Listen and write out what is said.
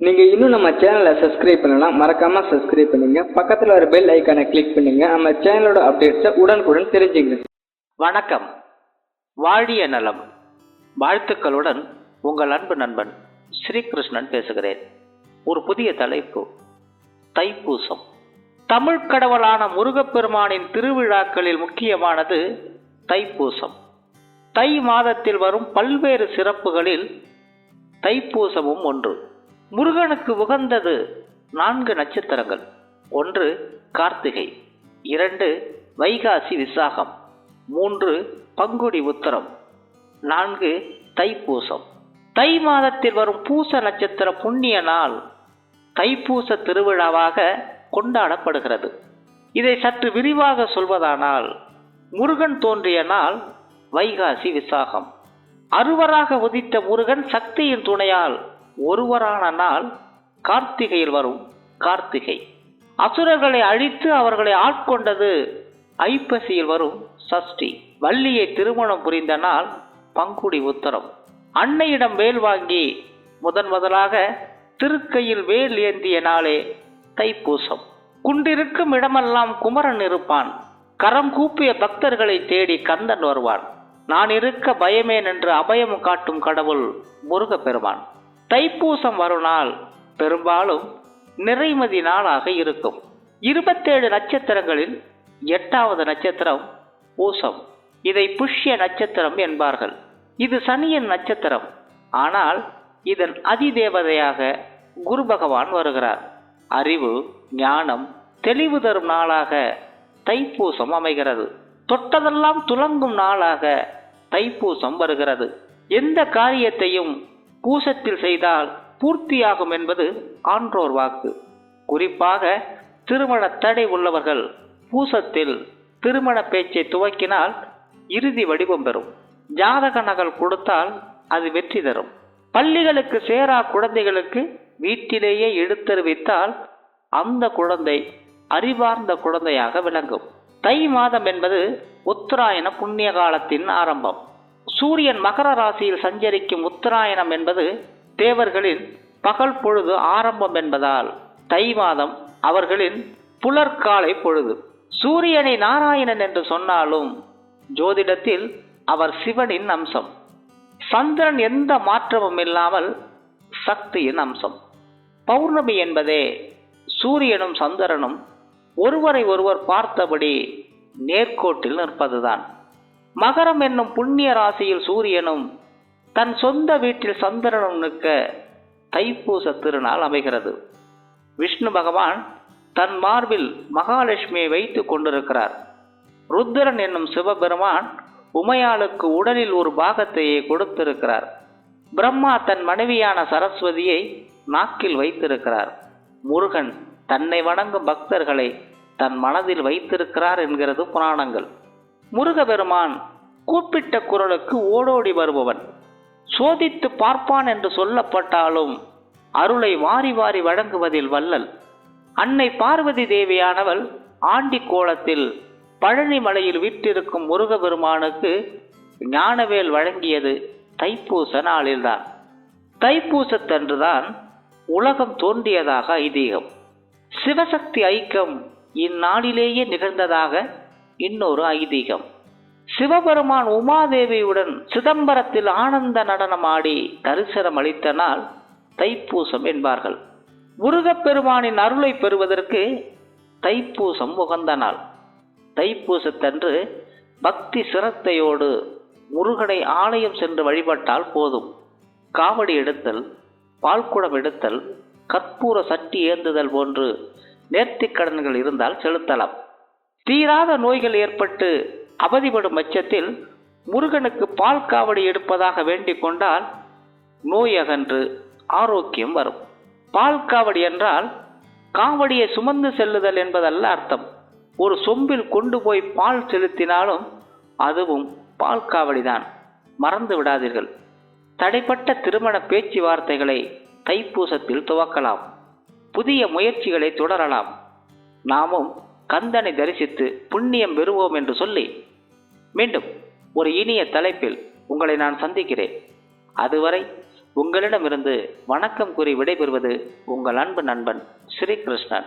நீங்கள் இன்னும் நம்ம சேனலை சப்ஸ்கிரைப் பண்ணலாம் மறக்காம சப்ஸ்கிரைப் பண்ணுங்க. பக்கத்தில் வர பெல் ஐக்கானை கிளிக் பண்ணுங்க. நம்ம சேனலோட அப்டேட்ஸை உடனுக்குடன் தெரிஞ்சுங்க. வணக்கம். வாழிய நலம். வாழ்த்துக்களுடன் உங்கள் அன்பு நண்பன் ஸ்ரீகிருஷ்ணன் பேசுகிறேன். ஒரு புதிய தலைப்பு. தைப்பூசம். தமிழ் கடவுளான முருகப்பெருமானின் திருவிழாக்களில் முக்கியமானது தைப்பூசம். தை மாதத்தில் வரும் பல்வேறு சிறப்புகளில் தைப்பூசமும் ஒன்று. முருகனுக்கு உகந்தது நான்கு நட்சத்திரங்கள். ஒன்று கார்த்திகை. இரண்டு வைகாசி விசாகம். மூன்று பங்குடி உத்தரம். நான்கு தைப்பூசம். தை மாதத்தில் வரும் பூச நட்சத்திர புண்ணிய நாள் தைப்பூச திருவிழாவாக கொண்டாடப்படுகிறது. இதை சற்று விரிவாக சொல்வதானால் முருகன் தோன்றிய நாள் வைகாசி விசாகம். அறுவராக உதித்த முருகன் சக்தியின் துணையால் ஒருவரான நாள் கார்த்திகையில் வரும். கார்த்திகை. அசுரர்களை அழித்து அவர்களை ஆட்கொண்டது ஐப்பசியில் வரும் சஷ்டி. வள்ளியை திருமணம் புரிந்த நாள் பங்குடி உத்தரம். அன்னையிடம் வேல் வாங்கி முதன் முதலாக திருக்கையில் வேல் ஏந்திய நாளே தைப்பூசம். குண்டிருக்கும் இடமெல்லாம் குமரன் இருப்பான். கரம் கூப்பிய பக்தர்களை தேடி கந்தன் வருவான். நான் இருக்க பயமேன் என்று அபயம் காட்டும் கடவுள் முருகப்பெருமான். தைப்பூசம் வரும் நாள் பெரும்பாலும் நிறைமதி நாளாக இருக்கும். இருபத்தேழு நட்சத்திரங்களில் எட்டாவது நட்சத்திரம் பூசம். இதை புஷ்ய நட்சத்திரம் என்பார்கள். இது சனியின் நட்சத்திரம். ஆனால் இதன் அதிதேவதையாக குரு பகவான் வருகிறார். அறிவு ஞானம் தெளிவு தரும் நாளாக தைப்பூசம் அமைகிறது. தொட்டதெல்லாம் துலங்கும் நாளாக தைப்பூசம் வருகிறது. எந்த காரியத்தையும் பூசத்தில் செய்தால் பூர்த்தியாகும் என்பது ஆன்றோர் வாக்கு. குறிப்பாக திருமண தடை உள்ளவர்கள் பூசத்தில் திருமண பேச்சை துவக்கினால் இறுதி வடிவம் பெறும். ஜாதக நகல் கொடுத்தால் அது வெற்றி தரும். பள்ளிகளுக்கு சேரா குழந்தைகளுக்கு வீட்டிலேயே எடுத்தறிவித்தால் அந்த குழந்தை அறிவார்ந்த குழந்தையாக விளங்கும். தை மாதம் என்பது உத்தராயண புண்ணிய காலத்தின் ஆரம்பம். சூரியன் மகர ராசியில் சஞ்சரிக்கும் உத்தராயணம் என்பது தேவர்களின் பகல் பொழுது ஆரம்பம் என்பதால் தை மாதம் அவர்களின் புலற்காலை பொழுது. சூரியனை நாராயணன் என்று சொன்னாலும் ஜோதிடத்தில் அவர் சிவனின் அம்சம். சந்திரன் எந்த மாற்றமும் இல்லாமல் சக்தியின் அம்சம். பௌர்ணமி என்பதே சூரியனும் சந்திரனும் ஒருவரை ஒருவர் பார்த்தபடி நேர்கோட்டில் நிற்பதுதான். மகரம் என்னும் புண்ணிய ராசியில் சூரியனும் தன் சொந்த வீட்டில் சந்திரனும் நிற்க தைப்பூச திருநாள் அமைகிறது. விஷ்ணு பகவான் தன் மார்பில் மகாலட்சுமியை வைத்து கொண்டிருக்கிறார். ருத்ரன் என்னும் சிவபெருமான் உமையாளுக்கு உடலில் ஒரு பாகத்தையே கொடுத்திருக்கிறார். பிரம்மா தன் மனைவியான சரஸ்வதியை நாக்கில் வைத்திருக்கிறார். முருகன் தன்னை வணங்கும் பக்தர்களை தன் மனதில் வைத்திருக்கிறார் என்கிறது புராணங்கள். முருகபெருமான் கூப்பிட்ட குரலுக்கு ஓடோடி வருபவன். சோதித்து பார்ப்பான் என்று சொல்லப்பட்டாலும் அருளை வாரி வாரி வழங்குவதில் வல்லல். அன்னை பார்வதி தேவியானவள் ஆண்டி கோலத்தில் பழனி மலையில் விட்டிருக்கும் முருகபெருமானுக்கு ஞானவேல் வழங்கியது தைப்பூச நாளில்தான். தைப்பூசத்தன்றுதான் உலகம் தோன்றியதாக ஐதீகம். சிவசக்தி ஐக்கியம் இந்நாளிலேயே நிகழ்ந்ததாக இன்னொரு ஐதீகம். சிவபெருமான் உமாதேவியுடன் சிதம்பரத்தில் ஆனந்த நடனமாடி தரிசனம் அளித்த நாள் தைப்பூசம் என்பார்கள். முருகப்பெருமானின் அருளை பெறுவதற்கு தைப்பூசம் உகந்த நாள். தைப்பூசத்தன்று பக்தி சிரத்தையோடு முருகனை ஆலயம் சென்று வழிபட்டால் போதும். காவடி எடுத்தல் பால்குடம் எடுத்தல் கற்பூர சட்டி ஏந்துதல் போன்று நேர்த்திக் கடன்கள் இருந்தால் செலுத்தலாம். தீராத நோய்கள் ஏற்பட்டு அவதிப்படும் பட்சத்தில் முருகனுக்கு பால் காவடி எடுப்பதாக வேண்டிக் கொண்டால் நோய் அகன்று ஆரோக்கியம் வரும். பால் காவடி என்றால் காவடியை சுமந்து செல்லுதல் என்பதல்ல அர்த்தம். ஒரு சொம்பில் கொண்டு போய் பால் செலுத்தினாலும் அதுவும் பால் காவடிதான். மறந்து விடாதீர்கள். தடைப்பட்ட திருமண பேச்சுவார்த்தைகளை தைப்பூசத்தில் துவக்கலாம். புதிய முயற்சிகளை தொடரலாம். நாமும் கந்தனை தரிசித்து புண்ணியம் பெறுவோம் என்று சொல்லி மீண்டும் ஒரு இனிய தலைப்பில் உங்களை நான் சந்திக்கிறேன். அதுவரை உங்களிடமிருந்து வணக்கம் கூறி விடைபெறுவது உங்கள் அன்பு நண்பன் ஸ்ரீகிருஷ்ணன்.